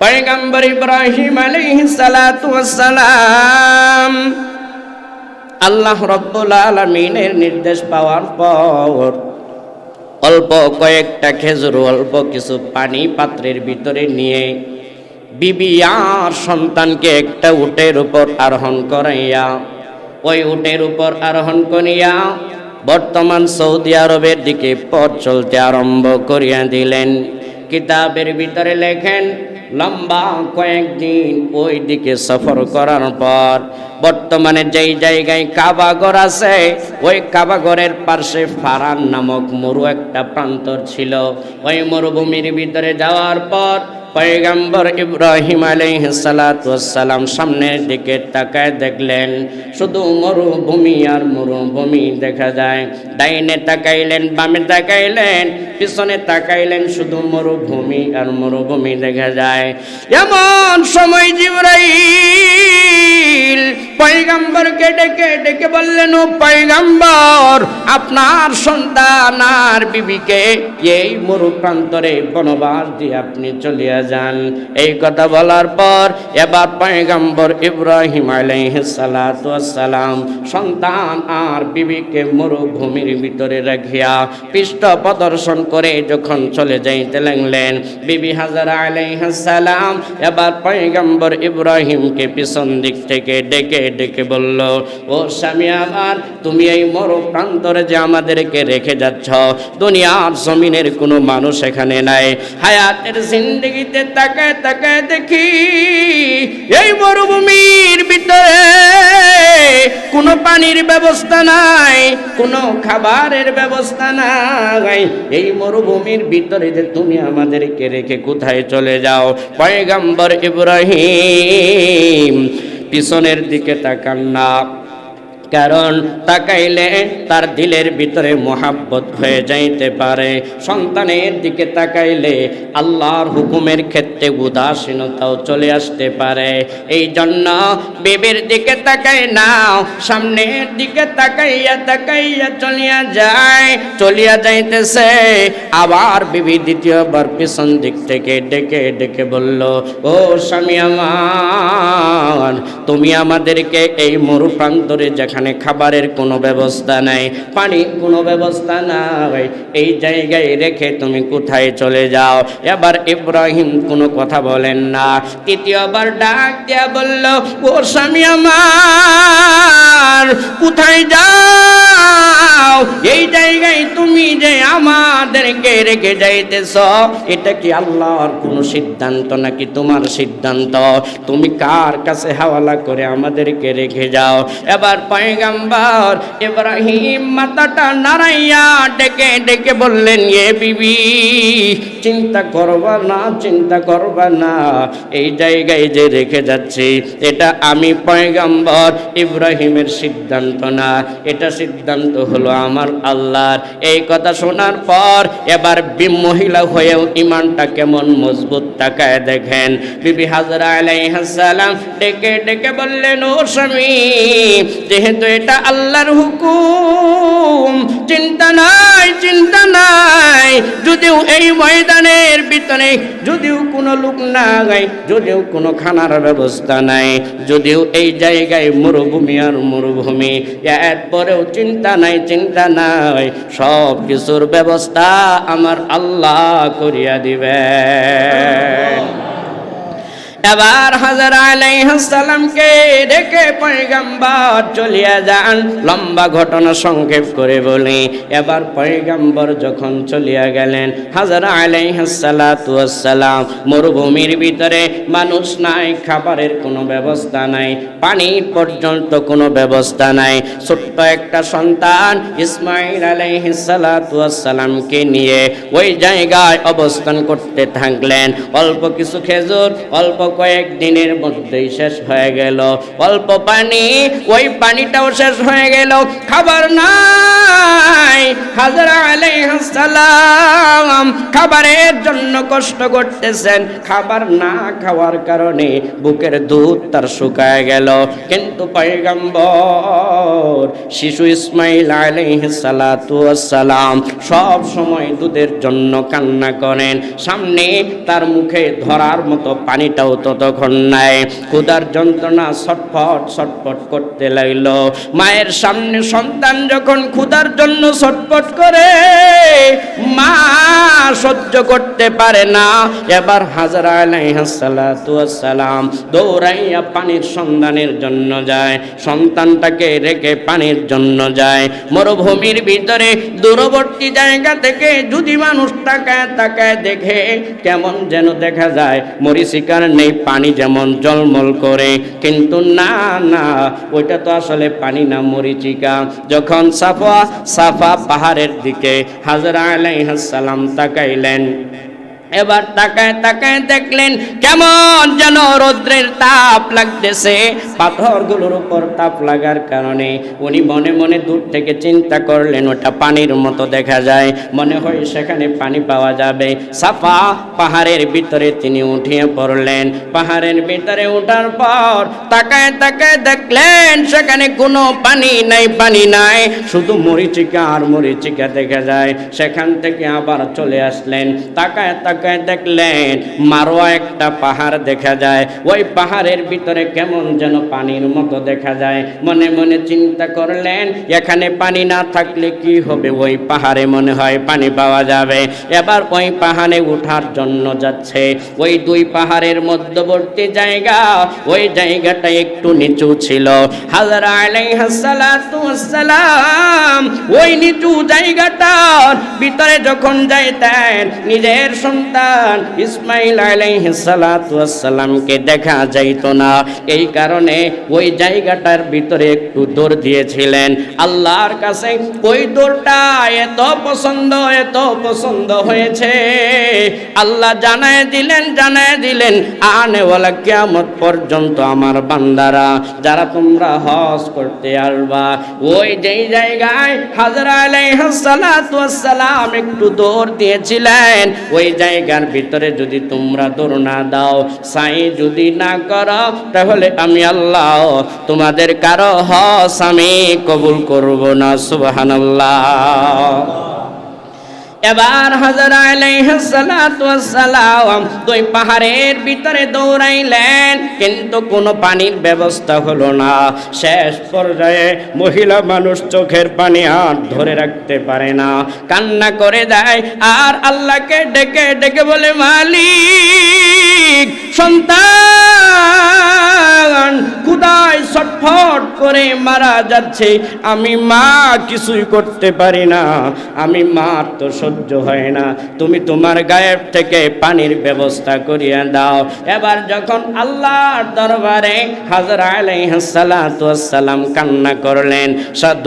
পয়গম্বর ইব্রাহিম আলাইহিস সালাতু ওয়াসসালাম আল্লাহ রব্বুল আলামিনের নির্দেশ পাওয়ার পর অল্প কয়েকটা খেজুর, অল্প কিছু পানি পাত্রের ভিতরে নিয়ে বিবি আর সন্তানকে একটা উটের উপর আরোহণ করাইয়া, ওই উটের উপর আরোহণ করিয়া বর্তমান সৌদি আরবের দিকে পথ চলতে আরম্ভ করিয়া দিলেন। কিতাবের ভিতরে লেখেন লম্বা কয়েকদিন ওই দিকে সফর করার পর বর্তমানে যেই জায়গায় কাবাগর আছে, ওই কাবাগরের পার্শ্বে ফারান নামক মরু একটা প্রান্তর ছিল। ওই মরুভূমির ভিতরে যাওয়ার পর পয়গম্বর ইব্রাহিম আলাইহিসসালাম সামনের দিকে তাকায় দেখলেন, শুধু মরুভূমি আর মরুভূমি দেখা যায়। ডাইনে তাকাইলেন, বামে তাকাইলেন, পিছনে তাকাইলেন, শুধু মরুভূমি আর মরুভূমি দেখা যায়। এমন সময় জিব্রাইল পয়গাম্বরকে ডেকে ডেকে বললেন, ও পয়গাম্বর, আপনার সন্তান আর বিবিকে এই মরু প্রান্তরে বনবাস দিয়ে আপনি চলিয়া যান। এই কথা বলার পর এবার পয়গাম্বর ইব্রাহিম আলাইহিসসালাম সন্তান আর বিবিকে মরুভূমির ভিতরে রাখিয়া পৃষ্ঠ প্রদর্শন করে যখন চলে যাইতে লাগলেন, বিবি হাজারা আলাইহিসসালাম এবার পয়গাম্বর ইব্রাহিমকে পিছন দিক থেকে ডেকে ডেকে বলল, ও স্বামী আমার, তুমি এই মরু প্রান্তরে যে আমাদেরকে রেখে যাচ্ছ, দুনিয়ার জমিনের কোনো মানুষ এখানে নাই। হায়াতের জিন্দগিতে তাকায় তাকায় দেখি, এই মরুভূমির ভিতরে কোনো পানির ব্যবস্থা নাই, কোনো খাবারের ব্যবস্থা নাই। এই মরুভূমির ভিতরে যে তুমি আমাদেরকে রেখে কোথায় চলে যাও? পয়গাম্বর ইব্রাহিম পিছনের দিকে তাকান না। কারণ তাকাইলে তার দিলের ভিতরে মোহাব্বত হয়ে যাইতে পারে। সন্তানের দিকে তাকাইলে আল্লাহর হুকুমের ক্ষেত্রে উদাসীনতাও চলে আসতে পারে। এই জন্য বেবের দিকে তাকাই নাও, সামনের দিকে তাকাইয়া তাকাইয়া চলিয়া যায়। চলিয়া যাইতেছে, আবার বিবি দ্বিতীয়বার পিছন দিক থেকে ডেকে ডেকে বলল, ও স্বামী আমার, তুমি আমাদেরকে এই মরু প্রান্তরে যেখানে খাবারের কোনো ব্যবস্থা নাই, পানির কোনো ব্যবস্থা নাই। এই জায়গায় রেখে তুমি কোথায় চলে যাও? এবার ইব্রাহিম কোনো কথা বলেন না। তৃতীয়বার ডাক দিয়া বলল, ও স্বামী আমার, কোথায় যাও? এই জায়গায় তুমি যে আমাদেরকে রেখে যাইতেছ, এটা কি আল্লাহর কোনো সিদ্ধান্ত নাকি তোমার সিদ্ধান্ত? তুমি কার কাছে হাওয়ালা করে আমাদেরকে রেখে যাও? এবার পয়গাম্বর। ইব্রাহিম মাথাটা নারাইয়া ডেকে ডেকে বললেন, এ বিবি, চিন্তা করবা না, চিন্তা করবা না। এই জায়গায় যে রেখে যাচ্ছি, এটা আমি পয়গাম্বর ইব্রাহিমের সিদ্ধান্ত না। এটা সিদ্ধান্ত হলো আমার আল্লাহর। এই কথা শোনার পর এবার মহিলা হয়েও ইমানটা কেমন মজবুত তাকায় দেখেন। বিবি হাজরা আলাইহাসালাম ডেকে ডেকে বললেন, ও স্বামী, যেহেতু এটা আল্লাহর হুকুম। চিন্তা নাই চিন্তা নাই। যদিও এই ময়দানের ভিতরে, যদিও কোনো লোক না গায় যদিও কোনো খানার ব্যবস্থা নাই, যদিও এই জায়গায় মরুভূমি আর মরুভূমি। এরপরেও চিন্তা নাই চিন্তা নাই। সব কিছুর ব্যবস্থা আমার আল্লাহ করিয়া দিবেন। এবার হাজার আলাইহাসালামকে রেখে পয়গাম্বর চলিয়া যান। লম্বা ঘটনা সংক্ষেপ করে বলি। এবার পয়গাম্বর যখন চলিয়া গেলেন, হাজার আলাইহাসালাম মরুভূমির ভিতরে মানুষ নাই, খাবারের কোনো ব্যবস্থা নাই পানি পর্যন্ত কোনো ব্যবস্থা নাই। ছোট্ট একটা সন্তান ইসমাইল আলাইহিসালামকে নিয়ে ওই জায়গায় অবস্থান করতে থাকলেন। অল্প কিছু খেজুর, অল্প কয়েক দিনের মধ্যেই শেষ হয়ে গেল। অল্প পানি, ওই পানিটাও শেষ হয়ে গেল। খাবার নাই। হাজরা আলাইহিস সালাম খাবারের জন্য কষ্ট করতেছেন। খাবার না খাওয়ার কারণে বুকের দুধ তার শুকায় গেল। কিন্তু পয়গম্বর, শিশু ইসমাইল সালাম সব সময় দুধের জন্য কান্না করেন। সামনে তার মুখে ধরার মতো পানিটাও ততক্ষণ নাই। ক্ষুধার যন্ত্রণা ছটফট ছটফট করতে লাগিল। মায়ের সামনে সন্তান যখন ক্ষুধার জন্য ছটফট করে সহ্য করতে পারে না। এবার হাজরা আলাইহাসালাম দৌড়াইয়া পানির সন্ধানের জন্য যায়, সন্তানটাকে রেখে পানির জন্য যায়। মরুভূমির ভিতরে দূরবর্তী জায়গা থেকে যদি মানুষ তাকায় তাকায় দেখে, কেমন যেন দেখা যায়, মরিচিকার নেই পানি যেমন জলমল করে। কিন্তু না না, ওইটা তো আসলে পানি না, মরিচিকা। যখন সাফা সাফা পাহাড়ের দিকে হাজরা আলাইহাসালাম তাকাইলেন এবার তাকায় তাকায় দেখলেন কেমন যেন রৌদ্রের তাপ লাগতেছে। পাথরগুলোর উপর তাপ লাগার কারণে উনি মনে মনে দূর থেকে চিন্তা করলেন, ওটা পানির মতো দেখা যায়। মনে হয় সেখানে পানি পাওয়া যাবে। সাফা পাহাড়ের ভিতরে তিনি উঠিয়ে পড়লেন। পাহাড়ের ভিতরে ওঠার পর তাকায় তাকায় দেখলেন সেখানে কোনো পানি নাই পানি নাই। শুধু মরিচিকা আর মরিচিকা দেখা যায়। সেখান থেকে আবার চলে আসলেন। তাকায় তাকায় দেখলেন, মারোয়া একটা পাহাড় দেখা যায়। ওই পাহাড়ের ভিতরে কেমন যেন পানির মতো দেখা যায়। মনে মনে চিন্তা করলেন, এখানে পানি না থাকলে কি হবে? ওই পাহাড়ে মনে হয় পানি পাওয়া যাবে। এবার ওই পাহাড়ে ওঠার জন্য যাচ্ছে। ওই দুই পাহাড়ের মধ্যবর্তী জায়গা, ওই জায়গাটা একটু নিচু ছিল। হাজরা ওই নিচু জায়গাটার ভিতরে যখন যাইতেন, নিজের সন্তান ইসমাইল আলাইহিসালামকে দেখা যাইত না। এই কারণে ওই জায়গাটার ভিতরে একটু দৌড় দিয়েছিলেন। আল্লাহর কাছে ওই দৌড়টা এত পছন্দ এত পছন্দ হয়েছে। আল্লাহ জানায় দিলেন জানায় দিলেন, আনেওয়ালা কিয়ামত পর্যন্ত আমার বান্দারা, যারা তোমরা হজ করতে আসবা। ওই যেই জায়গায় হাজরা আলাইহাসালাম একটু দৌড় দিয়েছিলেন, ওই জায়গার ভিতরে যদি তোমরা দৌড় না দাও, সাই যদি না করো, তাহলে আমি আল্লাহ তোমাদের কারও হস আমি কবুল করব না, সুবহানাল্লাহ। এবার হাজার আলাইহাসালাম দুই পাহাড়ের ভিতরে দৌড়াইলেন, কিন্তু কোনো পানির ব্যবস্থা হলো না। শেষ পর্যায়ে মহিলা মানুষ চোখের পানি আর ধরে রাখতে পারে না। কান্না করে দেয়, আর আল্লাহকে ডেকে ডেকে বলে, মালিক, সন্তান খুদায় ছটফট করে মারা যাচ্ছে। আমি মা কিছুই করতে পারি না। আমি মা তো সহ্য হয় না। তুমি তোমার গায়েব থেকে পানির ব্যবস্থা করিয়া দাও। এবার যখন আল্লাহর দরবারে হাজরা আলাইহাসালাম কান্না করলেন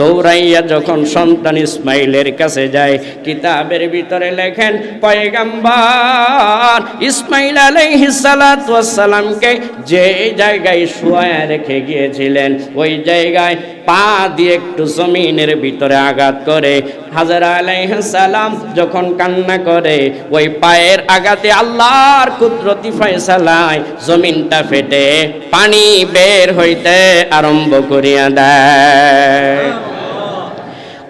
দৌড়াইয়া যখন সন্তান ইসমাইলের কাছে যায়, কিতাবের ভিতরে লেখেন, পয়গাম্বার, ইসমাইল আলাইহিসালামকে যে জায়গায় শুয়া রেখে গিয়েছিলেন, ওই জায়গায় পা দিয়ে একটু জমিনের ভিতরে আঘাত করে। হাজার আলাইহাসালাম যখন কান্না করে, ওই পায়ের আঘাতে আল্লাহর কুদরতি ফয়সালায় জমিনটা ফেটে পানি বের হইতে আরম্ভ করিয়া দেয়।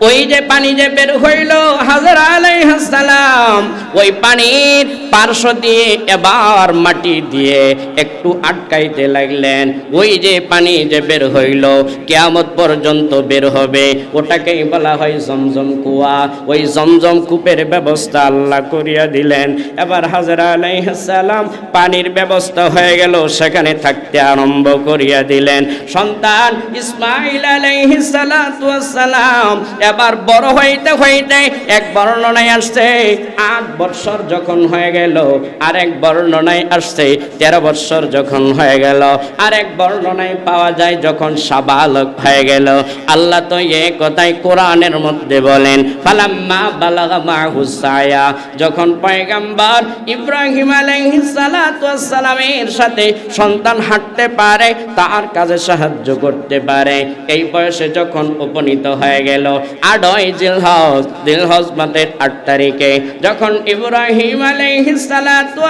ওই যে পানি যে বের হইল হাজার আলাইহাসালাম ওই পানির পার্শ্ব দিয়ে এবার মাটি দিয়ে একটু আটকাইতে লাগলেন। ওই যে পানি যে বের হইল কেয়ামত পর্যন্ত বের হবে, ওটাকেই বলা হয় জমজম কুয়া। ওই জমজম কূপের ব্যবস্থা আল্লাহ করিয়া দিলেন। এবার হাজরা আলাইহাসালাম পানির ব্যবস্থা হয়ে গেল, সেখানে থাকতে আরম্ভ করিয়া দিলেন। সন্তান ইসমাইল আলাইহিস এবার বড় হইতে হইতে এক বর্ণনায় আসছে, আট বৎসর যখন হয়ে গেল আর এক বর্ণনায় আসছে, তেরো বৎসর যখন হয়ে গেল আর এক বর্ণনায় পাওয়া যায় যখন সাবালক হয়ে গেল। আল্লাহ তো এ কথাই কোরআনের মধ্যে বলেন, ফালাম্মা বালাগা মাহুসায়া যখন পয়গাম্বর ইব্রাহিম আলাইহিস সালাতু সালামের সাথে সন্তান হাঁটতে পারে, তার কাজে সাহায্য করতে পারে। এই বয়সে যখন উপনীত হয়ে গেল আড়য় জিলহজ দিলহজ মাসের আট তারিখে। যখন ইব্রাহিম আলাইহিস সালাতু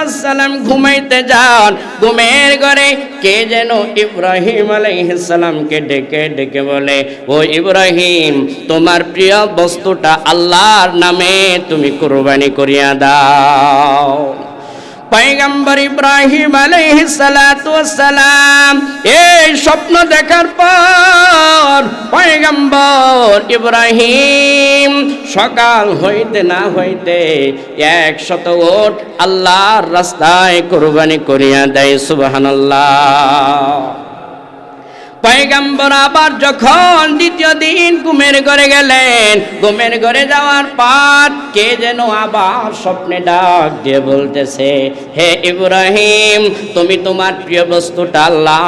ঘুমাইতে যান, ঘুমের ঘরে কে যেন ইব্রাহিম আলাইহিস সালামকে ডেকে ডেকে বলে, ও ইব্রাহিম, তোমার প্রিয় বস্তুটা আল্লাহর নামে তুমি কুরবানি করিয়া দাও। পয়গম্বর ইব্রাহিম আলহ সালাম এই স্বপ্ন দেখার পর পয়গম্বর ইব্রাহিম সকাল হইতে না হইতে এক শত ওট আল্লাহর রাস্তায় কুরবানি করিয়া দেয়, সুবহানাল্লাহ। পয়গাম্বর আবার যখন দ্বিতীয় দিন ঘুমের ঘরে গেলেন, ঘুমের ঘরে যাওয়ার পর কে যেন আবার স্বপ্নে ডাক দিয়ে বলতেছে, হে ইব্রাহিম, তুমি তোমার প্রিয় বস্তুটা আল্লাহ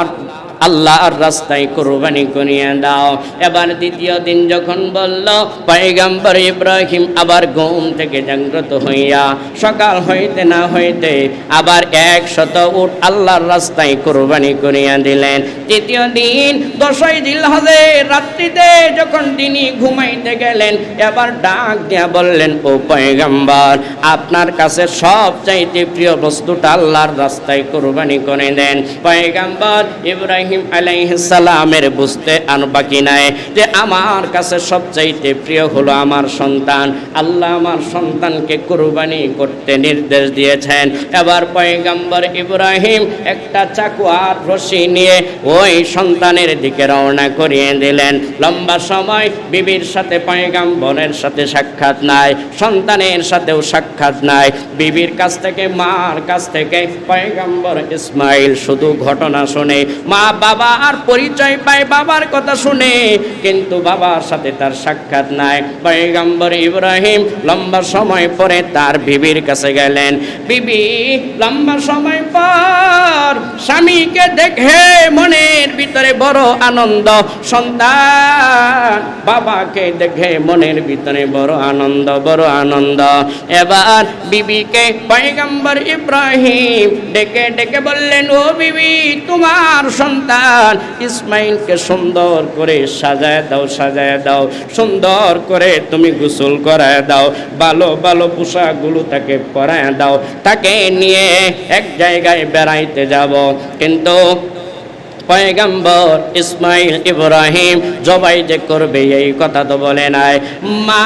আল্লাহর রাস্তায় কোরবানি করিয়া দাও। এবার দ্বিতীয় দিন যখন বলল, পয়গাম্বর ইব্রাহিম আবার ঘুম থেকে জাগ্রত হইয়া, সকাল হইতে না হইতে আবার এক শত উট আল্লাহর রাস্তায় কোরবানি করিয়া দিলেন। তৃতীয় দিন দশই দিল হবে রাত্রিতে যখন তিনি ঘুমাইতে গেলেন, এবার ডাক দিয়া বললেন, ও পয়গাম্বর, আপনার কাছে সব চাইতে প্রিয় বস্তুটা আল্লাহর রাস্তায় কোরবানি করে দেন। পয়গাম্বর ইব্রাহিম আলাইহিস সালামের বুঝতে আর বাকি নাই যে আমার কাছে সবচাইতে প্রিয় হলো আমার সন্তান। আল্লাহ আমার সন্তানকে কোরবানি করতে নির্দেশ দিয়েছেন। এবার পয়গাম্বর ইব্রাহিম একটা চাকু আর রশি নিয়ে ওই সন্তানের দিকে রওনা করিয়ে দিলেন। লম্বা সময় বিবির সাথে পয়গাম্বরের সাথে সাক্ষাৎ নাই, সন্তানের সাথেও সাক্ষাৎ নাই। বিবির কাছ থেকে, মার কাছ থেকে পয়গাম্বর ইসমাইল শুধু ঘটনা শুনে। মা বাবা আর পরিচয় পায় বাবার কথা শুনে। কিন্তু বাবার সাথে তার সাক্ষাৎ নাই। পয়গম্বর ইব্রাহিম লম্বা সময় পরে তার বিবির কাছে গেলেন। বিবি, লম্বা সময় পর স্বামীকে দেখে মনের ভিতরে বড় আনন্দ। সন্তান বাবাকে দেখে মনের ভিতরে বড় আনন্দ বড় আনন্দ। এবার বিবিকে পয়গাম্বর ইব্রাহিম ডেকে ডেকে বললেন, ও বিবি, তোমার সন্তান ইসমাইলকে সুন্দর করে সাজায় দাও সাজায় দাও, সুন্দর করে তুমি গোসল করায় দাও, ভালো ভালো পোশাকগুলো তাকে পরায় দাও, তাকে নিয়ে এক জায়গায় বেড়াইতে যাব। কিন্তু পয়গম্বর ইসমাইল ইব্রাহিম জবাই যে করবে এই কথা তো বলে নাই। মা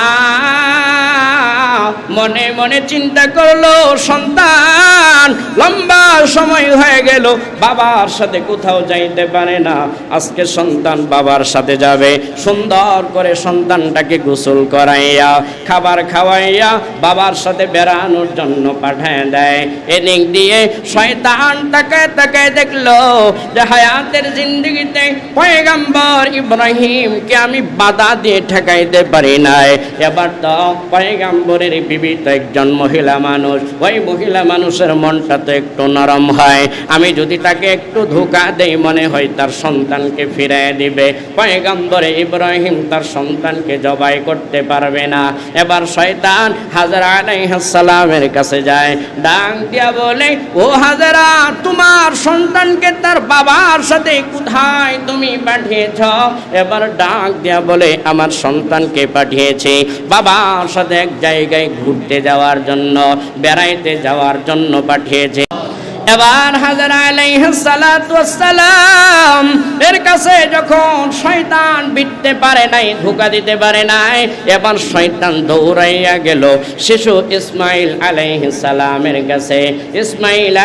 মনে মনে চিন্তা করল, সন্তান, লম্বা সময় হয়ে গেল, বাবার সাথে কোথাও যাইতে পারে না। আজকে সন্তান বাবার সাথে যাবে, সুন্দর করে সন্তানটাকে গোসল করাইয়া, খাবার খাওয়াইয়া বাবার সাথে বেড়ানোর জন্য পাঠায় দেয়। এদিক দিয়ে শয়তান তাকায় তাকায় দেখল যে হায়াতের জিন্দগিতে পয়গাম্বর ইব্রাহিমকে আমি বাধা দিয়ে ঠেকাইতে পারি নাই। এবার তো পয়গাম্বরের বিবিত একজন মহিলা মানুষ। ওই মহিলা মানুষের মনটা তো একটু নরম হয়। আমি যদি তাকে একটু ধোকা দেই, মনে হয় তার সন্তানকে ফিরিয়ে দিবে। পয়গাম্বরে ইব্রাহিম তার সন্তানকে জবাই করতে পারবে না। এবার শয়তান হাজারা কাছে যায়। ডাক দিয়া বলে, ও হাজারা, তোমার সন্তানকে তার বাবার সাথে কোথায় পাঠিয়েছ? এবার ডাক দেয়া বলে, আমার সন্তানকে পাঠিয়েছি। বাবার সাথে এক জায়গায় ঘুরতে যাওয়ার জন্য, বেড়াইতে যাওয়ার জন্য পাঠিয়েছে। এবার হাজার সালাম এর কাছে যখন শয়তান বিটতে পারে নাই, ধোকা দিতে পারে নাই, এবার শয়তান দৌড়াইয়া গেল শিশু ইসমাইল সালামের কাছে। ইসমাইল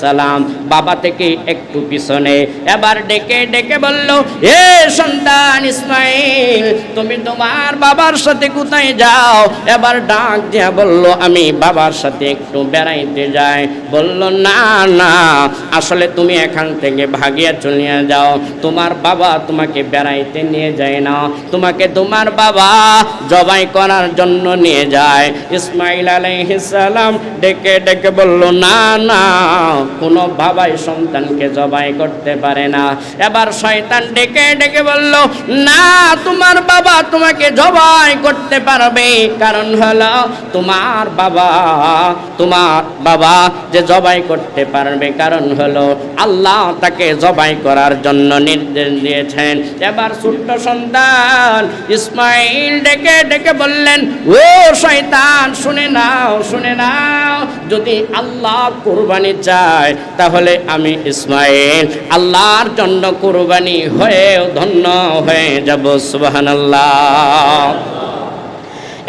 সালাম বাবা থেকে একটু পিছনে, এবার ডেকে ডেকে বলল, এ সন্তান ইসমাইল, তুমি তোমার বাবার সাথে কোথায় যাও? এবার ডাক দিয়া বলল, আমি বাবার সাথে একটু বেড়াইতে যাই। বলল, না না, আসলে তুমি এখান থেকে ভাগিয়া চলিয়া যাও। তোমার বাবা তোমাকে বেড়াইতে নিয়ে যায় না। তোমাকে তোমার বাবা জবাই করার জন্য নিয়ে যায়। ইসমাইল আলাইহিসালাম ডেকে ডেকে বলল, না না, কোনো বাবাই সন্তানকে জবাই করতে পারে না। এবার শয়তান ডেকে ডেকে বলল, না, তোমার বাবা তোমাকে জবাই করতে পারবে। কারণ হলো তোমার বাবা তোমার বাবা যে জবাই করতে পারবে। কারণ হলো আল্লাহ তাকে জবাই করার জন্য নির্দেশ দিয়েছেন। এবার ছোট্ট সন্তান ইসমাইল ডেকে ডেকে বললেন, ও শয়তান, শুনে নাও শুনে নাও, যদি আল্লাহ কুরবানি চায়, তাহলে আমি ইসমাইল আল্লাহর জন্য কুরবানি হয়েও ধন্য হয়ে যাব। সুবহানাল্লাহ।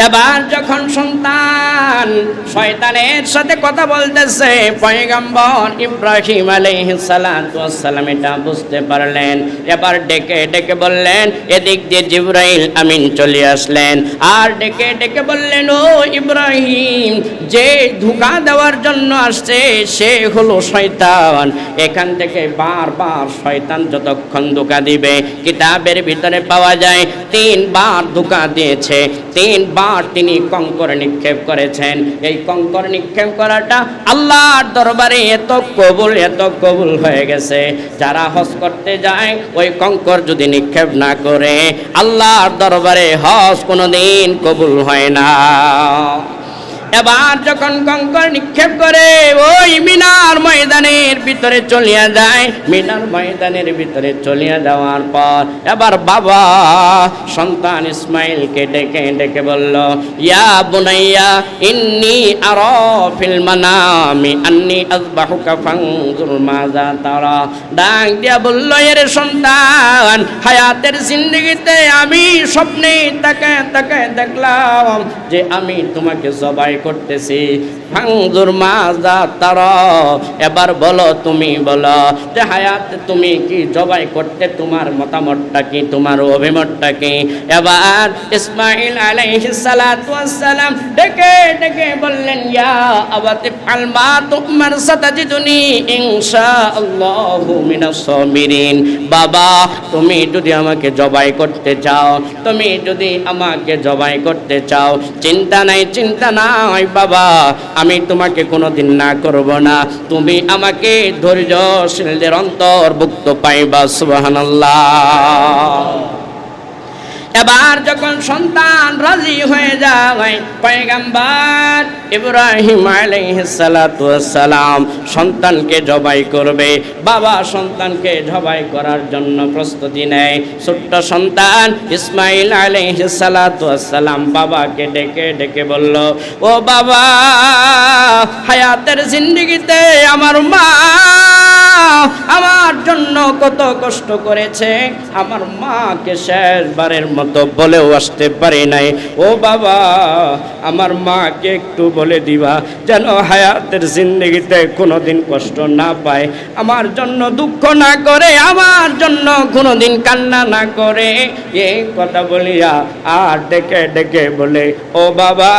এবার যখন সন্তান শয়তানের সাথে কথা বলতেছে, পয়গম্বর ইব্রাহিম আলাইহিস সালাম এটা বুঝতে পারলেন। এবার ডেকে ডেকে বললেন, এদিক দিয়ে জিব্রাইল আমিন চলে আসলেন। আর ডেকে ডেকে বললেন, ও ইব্রাহিম, যে ধোকা দেওয়ার জন্য আসছে, সে হলো শয়তান। এখান থেকে বারবার শয়তান যতক্ষণ ধোকা দিবে, কিতাবের ভিতরে পাওয়া যায়, তিনবার ধোকা দিয়েছে, তিনবার তিনি কঙ্কর নিক্ষেপ করেছেন। এই কঙ্কর নিক্ষেপ করাটা আল্লাহর দরবারে এত কবুল এত কবুল হয়ে গেছে। যারা হজ করতে যায়, ওই কঙ্কর যদি নিক্ষেপ না করে, আল্লাহর দরবারে হজ কোনোদিন কবুল হয় না। এবার যখন কঙ্কর নিক্ষেপ করে, ওই মিনার ময়দানের ভিতরে চলিয়া যায়। মিনার ময়দানের ভিতরে চলিয়া যাওয়ার পর এবার বাবা সন্তান ইসমাইলকে ডেকে ডেকে বলল, ইয়া বুনাইয়া, ইন্নি আরা ফিল মানামি, আন্নি আযবাহুকা ফানজুর মাজা তারা। ডাক দিয়া বলল, এর সন্তান, হায়াতের জিন্দগিতে আমি স্বপ্নে তাকে তাকে দেখলাম যে আমি তোমাকে জবাই করতেছি। ফাংজুর মাজা তারা। এবার বলো তুমি বলো, যে হায়াত তুমি কি জবাই করতে, তোমার মতামতটা কি, তোমার অভিমতটা কি? এবার ইসমাইল আলাইহিস সালাতু সালাম ডেকে ডেকে বললেন, ইয়া আবাতি ফালমা তুমার সাতাজিদুনি ইনশাআল্লাহু মিনাস সাবিরিন বাবা, তুমি যদি আমাকে জবাই করতে চাও, তুমি যদি আমাকে জবাই করতে চাও, চিন্তা নাই চিন্তা নাই বাবা। আমি তোমাকে কোনো দিন না করব না। তুমি আমাকে ধৈর্যশীলদের অন্তর্ভুক্ত পাইবা সুবহানাল্লাহ। এবার যখন সন্তান রাজি হয়ে যায়, পয়গাম্বার ইব্রাহিম সালাম সন্তানকে জবাই করবে। বাবা সন্তানকে জবাই করার জন্য প্রস্তুতি নেয়। ছোট্ট সন্তান ইসমাইল সালাম বাবাকে ডেকে ডেকে বলল, ও বাবা, হায়াতের জিন্দগিতে আমার মা আমার জন্য কত কষ্ট করেছে। আমার মাকে শেষবারের মতো বলেও আসতে পারি নাই। ও বাবা, আমার মাকে একটু বলে দিবা, যেন হায়াতের জিন্দগিতে কোনোদিন কষ্ট না পায়। আমার জন্য দুঃখ না করে, আমার জন্য কোনোদিন কান্না না করে। এই কথা বলিয়া আর ডেকে ডেকে বলে, ও বাবা,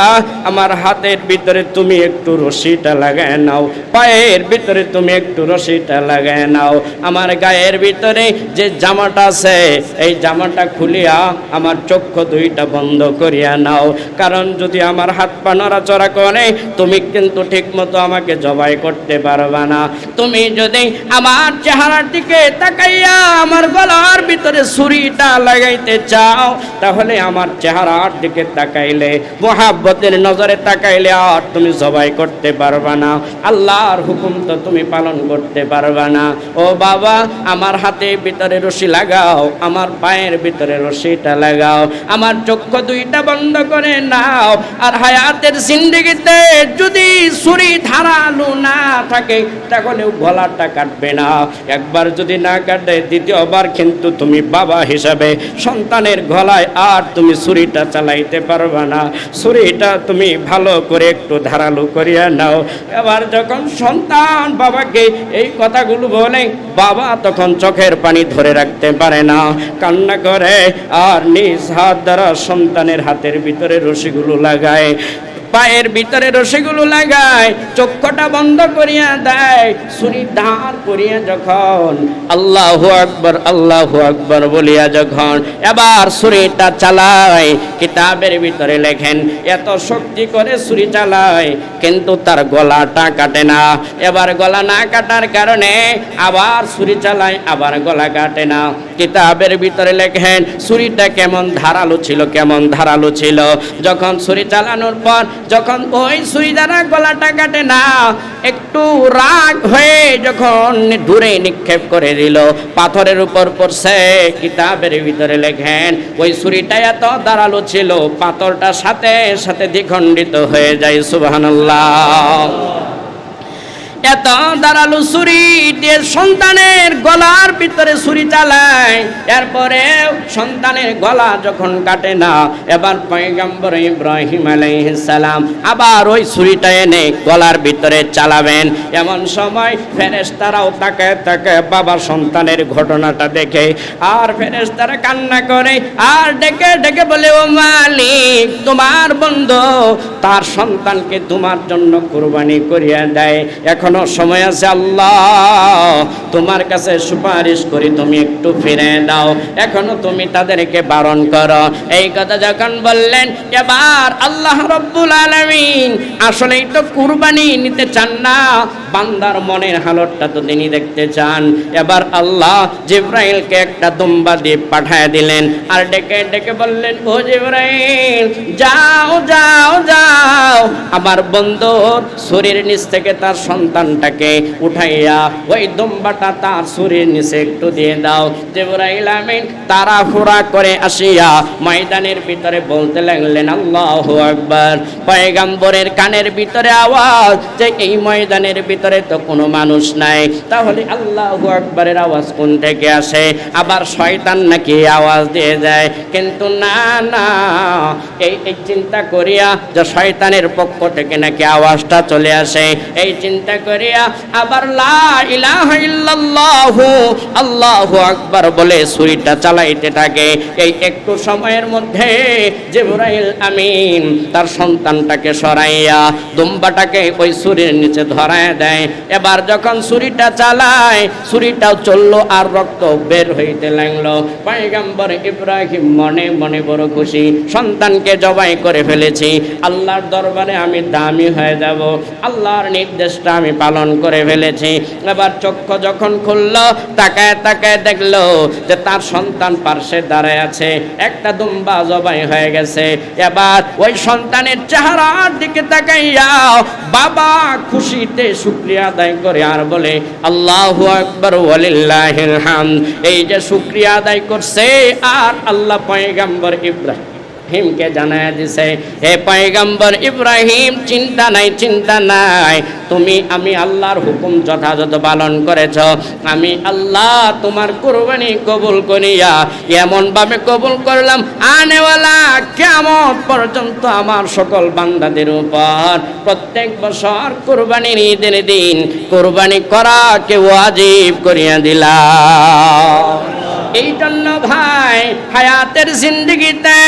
আমার হাতের ভিতরে তুমি একটু রশিটা লাগায় নাও, পায়ের ভিতরে তুমি একটু রশিটা লাগায় নাও। আমার গায়ের ভিতরে যে জামাটা আছে, এই জামাটা খুলিয়া আমার চক্ষু দুইটা বন্ধ করিয়া নাও। কারণ যদি আমার হাত পা নড়াচড়া করে, তুমি কিন্তু ঠিক মতো আমাকে জবাই করতে পারবা না। তুমি যদি আমার চেহারার দিকে তাকাইয়া আমার গলার ভিতরে ছুরিটা লাগাইতে চাও, তাহলে আমার চেহারার দিকে তাকাইলে, মোহাব্বতের নজরে তাকাইলে আর তুমি জবাই করতে পারবা না। আল্লাহর হুকুম তো তুমি পালন করতে পারবা না। ও বাবা, আমার হাতে ভিতরে রশি লাগাও, আমার পায়ের ভিতরে রশিটা লাগাও। আমার চক্ষু দুইটা বন্ধ করে নাও। আর হায়াতের জিন্দগিতে যদি ছুরি ধারালো না থাকে তাহলে গলাটা কাটবে না। একবার যদি না কাটে, দ্বিতীয়বার কিন্তু তুমি বাবা হিসাবে সন্তানের গলায় আর তুমি ছুরিটা চালাইতে পারবে না। ছুরিটা তুমি ভালো করে একটু ধারালো করিয়া নাও। এবার যখন সন্তান বাবাকে এই কথাগুলো বলে, বাবা তখন চোখের পানি ধরে রাখতে পারে না। কান্না করে, আর নিজ হাত দ্বারা সন্তানের হাতের ভিতরে রশিগুলো লাগায়। পায়ের ভিতরে রশিগুলো লাগায়, চক্ষটা বন্ধ করিয়া দেয়, ছুরি ধার করিয়া যখন আল্লাহ আকবর আল্লাহ আকবর বলিয়া যখন এবার ছুরিটা চালায়, কিতাবের ভিতরে লেখেন, এত শক্তি করে ছুরি চালায়, কিন্তু তার গলাটা কাটে না। এবার গলা না কাটার কারণে আবার ছুরি চালায়, আবার গলা কাটে না। কিতাবের ভিতরে লেখেন, ছুরিটা কেমন ধারালো ছিল, কেমন ধারালো ছিল। যখন ছুরি চালানোর পর যখন ওই দ্বারা গলাটা কাটে না, একটু রাগ হয়ে যখন দূরে নিক্ষেপ করে দিল, পাথরের উপর পড়ছে, কিতাবের ভিতরে লেখেন, ওই ছুরিটা এত দাঁড়াল ছিল, পাথরটা সাথে সাথে দ্বিখণ্ডিত হয়ে যায়, সুবহানাল্লাহ। এত দাঁড়াল ছুরি সন্তানের গলার ভিতরে ছুরি চালায়। এরপরে সন্তানের গলা যখন কাটে না, এবার পয়গম্বর ইব্রাহিম সালাম আবার ওই ছুরিটা এনে গলার ভিতরে চালাবেন। এমন সময় ফেরেশতারাও তাকে তাকে বাবা সন্তানের ঘটনাটা দেখে আর ফেরেশতারা কান্না করে আর ডেকে ডেকে বলে, ও মালিক, তোমার বন্ধু তার সন্তানকে তোমার জন্য কুরবানি করিয়া দেয়। এখনও সময় আছে, আল্লাহ, তোমার কাছে সুপারিশ করি, তুমি একটু ফিরে দাও। এখনও তুমি তাদেরকে বারণ করো। এই কথা যখন বললেন, এবার আল্লাহ রব্বুল আলামিন, আসলেই তো কুরবানি নিতে চান না, বান্দার মনের হালতটা তো তিনি দেখতে চান। এবার আল্লাহ জিব্রাইলকে একটা দুম্বা দিয়ে পাঠায় দিলেন আর ডেকে ডেকে বললেন, ও জিব্রাইল, যাও যাও যাও। আমার বন্ধুর শরীর নিচ থেকে তার সন্তানটাকে উঠাইয়া, ওই দুম্বাটা তার শরীর নিচে একটু দিয়ে দাও। জিব্রাইল আমিন তারা হুরা করে আসিয়া ময়দানের ভিতরে বলতে লাগলেন, আল্লাহ আকবার। পয়গাম্বরের কানের ভিতরে আওয়াজ যে এই ময়দানের ভিতরে তো কোনো মানুষ নাই। তাহলে আল্লাহ আকবরের আওয়াজ কোন থেকে আসে? আবার শয়তান নাকি আওয়াজ দিয়ে যায়। কিন্তু না না, এই এই চিন্তা করিয়া যে শয়তানের পক্ষ থেকে নাকি আওয়াজটা চলে আসে, এই চিন্তা করিয়া আবার লা ইলাহা ইল্লাল্লাহু আল্লাহু আকবার বলে ছুরিটা চালাইতে থাকে। এই একটু সময়ের মধ্যে জিবরাইল আমিন তার সন্তানটাকে সরাইয়া দুম্বাটাকে ওই ছুরির নিচে ধরায় দেয়। এবার যখন ছুরিটা চালায়, ছুরিটাও চলল আর রক্ত বের হইতে লাগল। পয়গাম্বর ইব্রাহিম মনে মনে বড় খুশি, সন্তানকে জবাই করে ফেলেছি। আল্লাহর দরবারে আমি দামি হয়ে যাব। আল্লাহর নির্দেশটা আমি পালন করে ফেলেছি। এবার চক্ষু যখন খুলল, তাকায় তাকায় দেখল যে তার সন্তান পার্শ্বে দাঁড়ায় আছে। একটা দুম্বা জবাই হয়ে গেছে। এবার ওই সন্তানের চেহারার দিকে তাকাইয়া বাবা খুশিতে শুক্রিয়া আদায় করে আর বলে, আল্লাহ আকবর, ওয়ালিল্লাহিল হামদ। এই যে শুক্রিয়া আদায় করছে, আর আল্লাহ পয়গাম্বর ইব্রাহিম ইব্রাহিমকে জানায় দিছে, হে পয়গম্বর ইব্রাহিম, চিন্তা নাই চিন্তা নাই। তুমি, আমি আল্লাহর হুকুম যথাযথ পালন করেছ। আমি আল্লাহ তোমার কোরবানি কবুল করিয়া এমন ভাবে কবুল করলাম, আনেওয়ালা কেমন পর্যন্ত আমার সকল বান্দাদের উপর। প্রত্যেক বছর কোরবানির ঈদের দিন কোরবানি করা কেউ আজীব করিয়া দিলাম। এই জন্য ভাই, হায়াতের জিন্দগিতে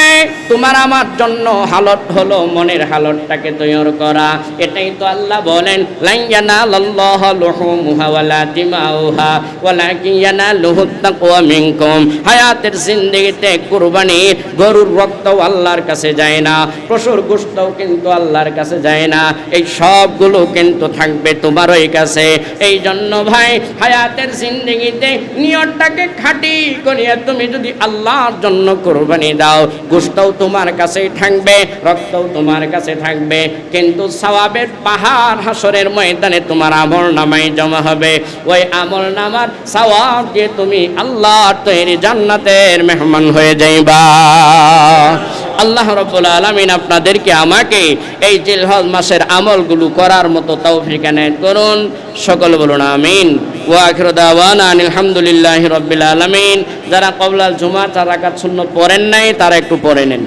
তোমার আমার জন্য হালত হলো মনের হালতটাকে তৈরি করা। এটাই তো আল্লাহ বলেন লাইয়ানা লাল্লাহ লুহুমুহা ওয়ালা দিমাউহা ওয়ালাকিন ইয়ানালুহু তাকওয়া মিনকুম। হায়াতের জিন্দগিতে কুরবানি গরুর রক্ত আল্লাহর কাছে যায় না, পশুর গোশতও কিন্তু আল্লাহর কাছে যায় না। এই সবগুলো কিন্তু থাকবে তোমারই কাছে। এই জন্য ভাই, হায়াতের জিন্দগিতে নিয়তটাকে খাটি করিয়া তুমি যদি আল্লাহর জন্য কোরবানি দাও গোষ্ঠও তোমার কাছেই থাকবে, রক্তও তোমার কাছে থাকবে, কিন্তু সওয়াবের পাহাড় হাসরের ময়দানে তোমার আমল নামাই জমা হবে। ওই আমল নামার সওয়াব দিয়ে তুমি আল্লাহর তৈরি জান্নাতের মেহমান হয়ে যাইবা। আল্লাহ রব্বুল আলমিন আপনাদেরকে আমাকে এই জিলহজ মাসের আমলগুলো করার মতো তৌফিক এনায়েত করুন। সকল বলুন আমিন। ওয়াখির দাওয়ান আলহামদুলিল্লাহ রব্বিল আলমিন। যারা কবলাল জুমা তারা কাজ শূন্য পড়েন নাই, তারা একটু পড়ে নেন।